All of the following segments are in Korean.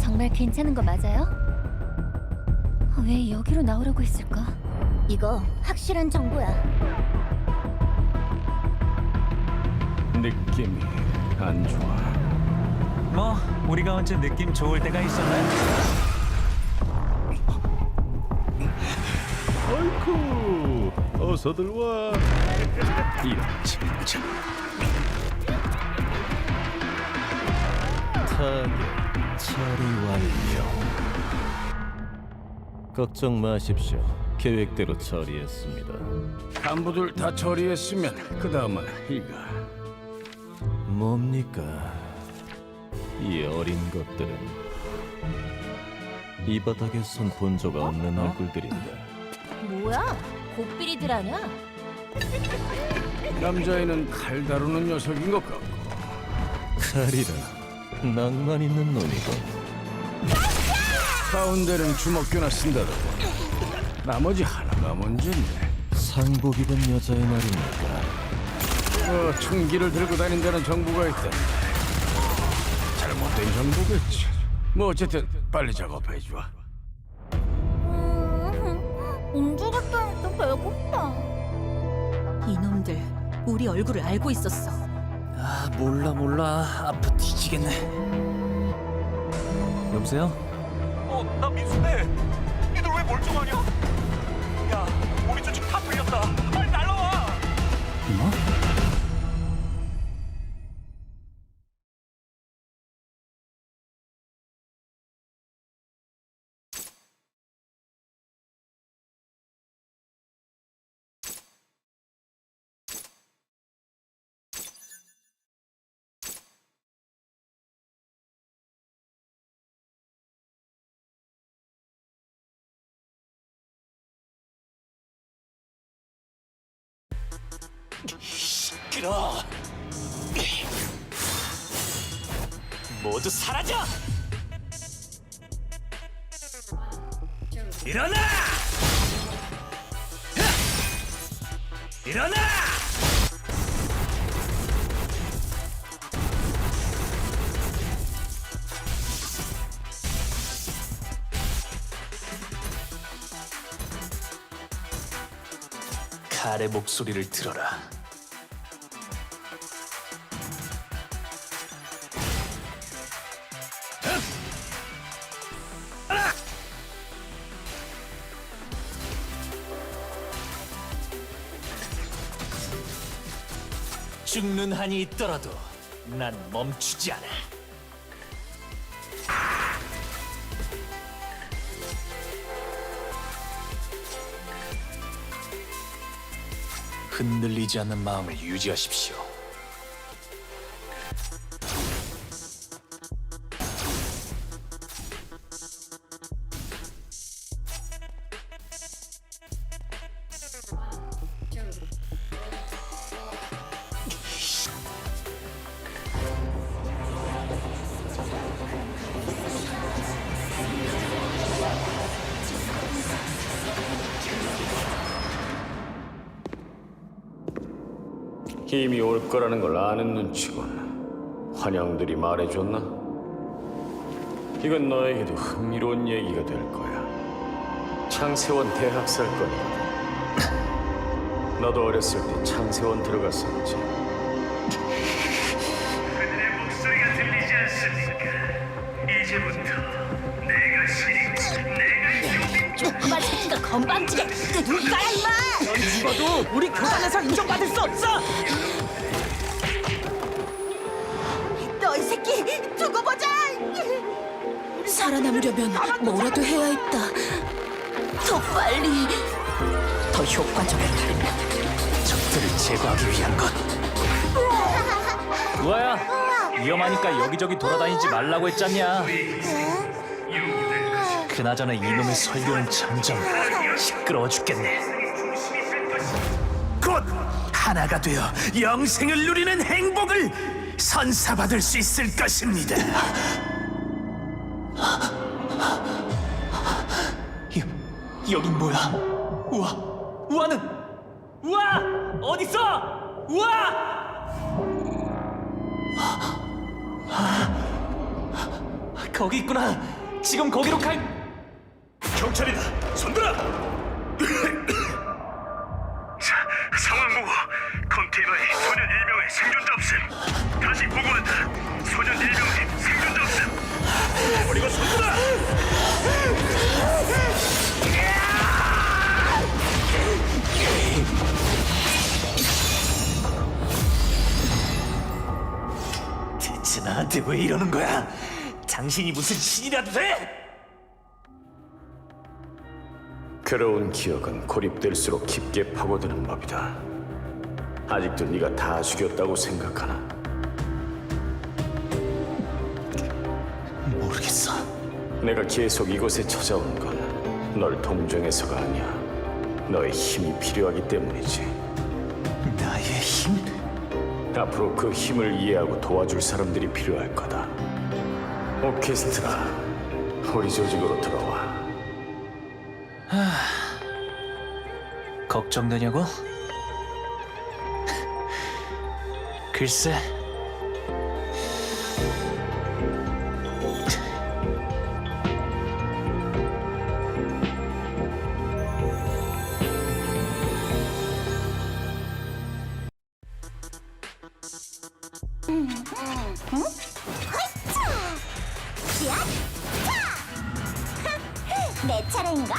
정말 괜찮은 거 맞아요? 왜 여기로 나오라고 했을까? 이거 확실한 정보야. 느낌이 안 좋아. 뭐 우리가 언제 느낌 좋을 때가 있었나요? 아이쿠, 어서들 와. 이런 진짜. 타겟 처리 완료. 걱정 마십시오. 계획대로 처리했습니다. 간부들 다 처리했으면 그 다음은 이가. 뭡니까? 이 어린 것들은 이 바닥에선 본 적 없는 얼굴들인데 뭐야? 곱비리들 아냐? 남자애는 칼 다루는 녀석인 것 같고. 칼이라 낭만 있는 놈이군. 가운데는 주먹교나 쓴다더군. 나머지 하나가 문제인데. 상복 입은 여자의 말입니까? 어, 총기를 들고 다닌다는 정보가 있던데. 잘못된 정보겠지. 뭐 어쨌든 빨리 작업해 줘. 음주 갔다 니까 배고파. 이놈들 우리 얼굴을 알고 있었어. 아 몰라 몰라 아파 뒤지겠네. 여보세요? 어 나 민수인데 니들 왜 멀쩡하냐? 야 우리 조직 다 풀렸다. 끌어. 모두 사라져. 일어나. 일어나. 칼의 목소리를 들어라. 죽는 한이 있더라도 난 멈추지 않아. 흔들리지 않는 마음을 유지하십시오. 힘이 올 거라는 걸 아는 눈치군. 환영들이 말해줬나? 이건 너에게도 흥미로운 얘기가 될 거야. 창세원 대학살 건이거든. 나도 어렸을 때 창세원 들어갔었지. 그들의 목소리가 들리지 않습니까? 이제부터 내가 신이고 내가 새끼가 건방지게 그 누가야 임마! 넌 죽어도 우리 교단에서 인정받을 수 없어! 너 이 새끼 두고 보자! 살아남으려면 뭐라도 해야 했다. 더 빨리, 더 효과적인 적들을 제거하기 위한 것. 누아야, 위험하니까 여기저기 돌아다니지 말라고 했잖냐. 그나저나 이놈의 설교는 점점 시끄러워 죽겠네. 곧 하나가 되어 영생을 누리는 행복을 선사받을 수 있을 것입니다. 여, 여긴 뭐야? 우와, 우와는 우와 어딨어? 우와! 거기 있구나. 지금 거기로 갈. 경찰이다. 손들어. 자, 상황 보고 컨테이너에 소년 1명의 생존자 없음. 다시 보고한다. 소년 1명 나한테 왜 이러는 거야? 당신이 무슨 신이라도 돼? 괴로운 기억은 고립될수록 깊게 파고드는 법이다. 아직도 네가 다 죽였다고 생각하나? 모르겠어. 내가 계속 이곳에 찾아온 건 널 동정해서가 아니야. 너의 힘이 필요하기 때문이지. 나의 힘? 앞으로 그 힘을 이해하고 도와줄 사람들이 필요할 거다. 오케스트라, 우리 조직으로 들어와. 걱정되냐고? 글쎄. 내 차례인가?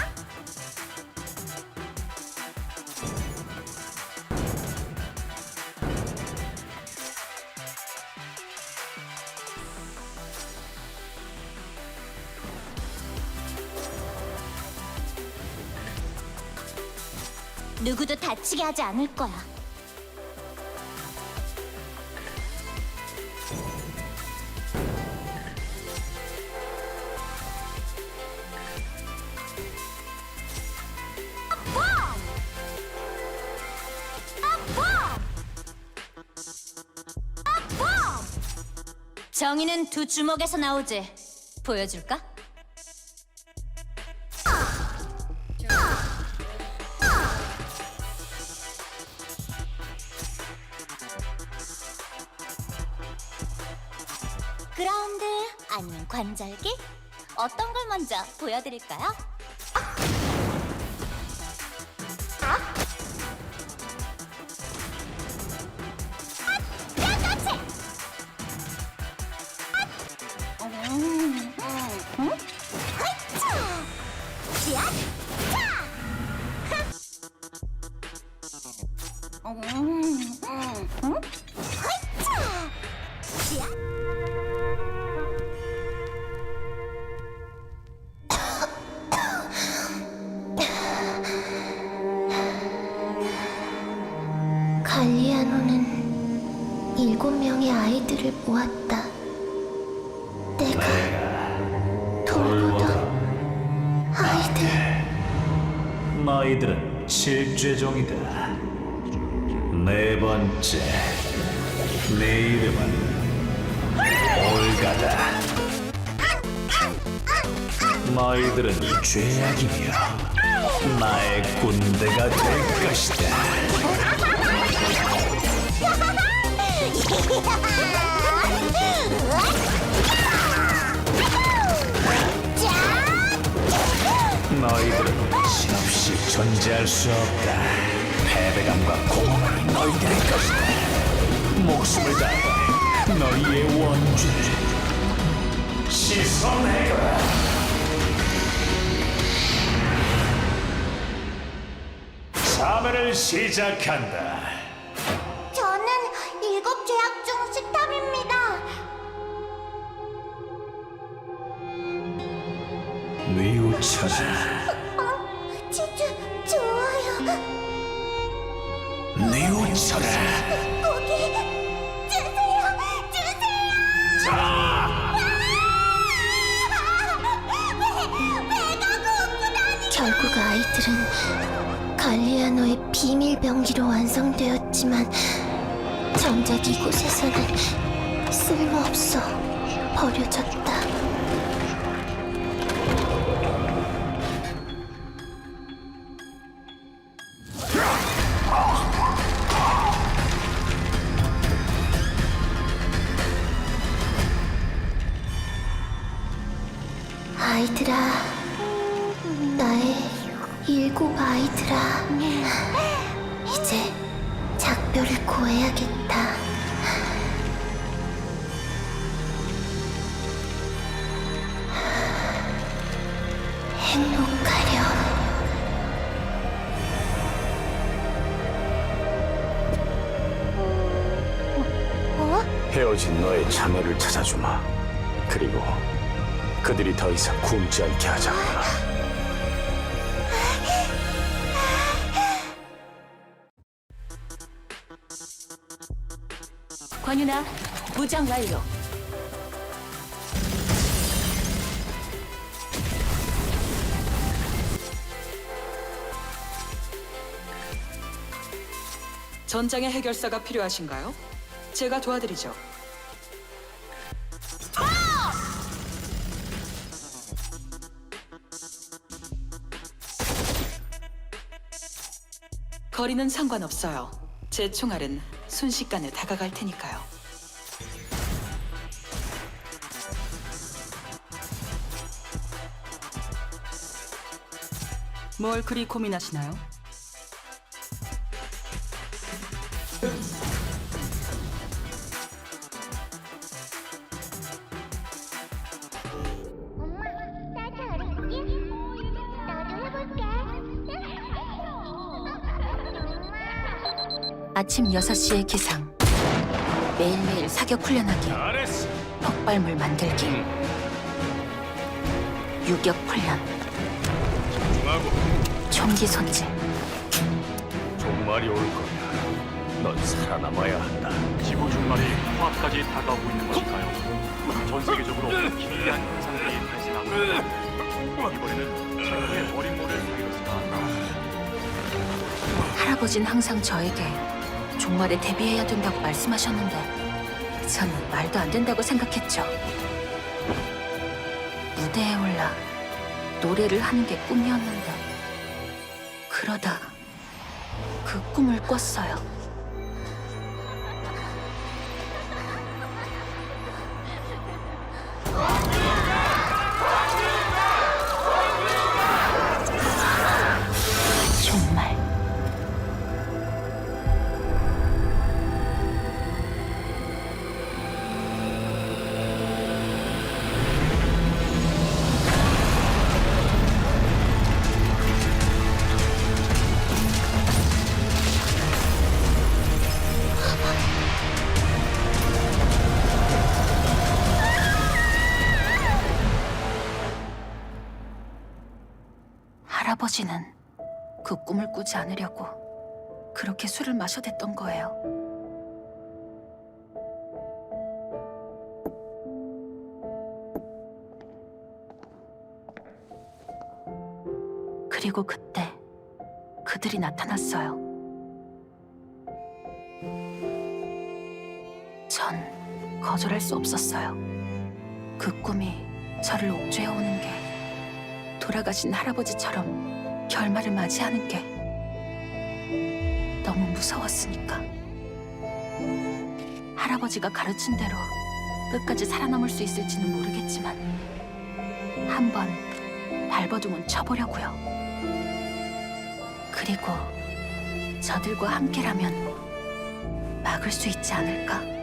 누구도 다치게 하지 않을 거야. 정의는 두 주먹에서 나오지. 보여줄까? 그라운드 아니면 관절기? 어떤 걸 먼저 보여드릴까요? 갈리아노는 일곱 명의 아이들을 모았다. 내가 돌보던 아이들. 너희들은 실죄종이다. 네 번째, 내 이름은 올가다. 너희들은 죄악이며 나의 군대가 될 것이다. 너희들은 신없이 존재할 수 없다. 패배감과 공허함이 너희들의 것이다. 목숨을 다해 너희의 원주를 씻어내라. 사면을 시작한다. 저는 일곱 죄악 중 식탐입니다. 뉘우쳐라. 뉘우쳐라. 고기 주세요, 주세요. 결국 아이들은 갈리아노의 비밀 병기로 완성되었지만 정작 이곳에서는 쓸모없어 버려졌다. 이들아, 이제 작별을 고해야겠다. 행복하렴. 헤어진 너의 자매를 찾아주마. 그리고 그들이 더 이상 굶지 않게 하자 권유나 무장 완료. 전장의 해결사가 필요하신가요? 제가 도와드리죠. 거리는 상관없어요. 제 총알은 순식간에 다가갈 테니까요. 뭘 그리 고민하시나요? 아침 6시에 기상. 매일매일 사격 훈련하기. 잘했어. 폭발물 만들기. 유격 훈련. 집중하고 총기 손질. 종말이 올 거야. 넌 살아남아야 한다. 지구 종말이 코앞까지 다가오고 있는 것일까요? 전 세계적으로 기이한 현상들이 발생하고. 이번에는 최고의 어린 모를 바이러스가 할아버진 항상 저에게 종말에 대비해야 된다고 말씀하셨는데 저는 말도 안 된다고 생각했죠. 무대에 올라 노래를 하는 게 꿈이었는데 그러다 그 꿈을 꿨어요. 아버지는 그 꿈을 꾸지 않으려고 그렇게 술을 마셔댔던 거예요. 그리고 그때 그들이 나타났어요. 전 거절할 수 없었어요. 그 꿈이 저를 옥죄어 오는 게 돌아가신 할아버지처럼 결말을 맞이하는 게 너무 무서웠으니까. 할아버지가 가르친 대로 끝까지 살아남을 수 있을지는 모르겠지만 한번 발버둥은 쳐보려고요. 그리고 저들과 함께라면 막을 수 있지 않을까?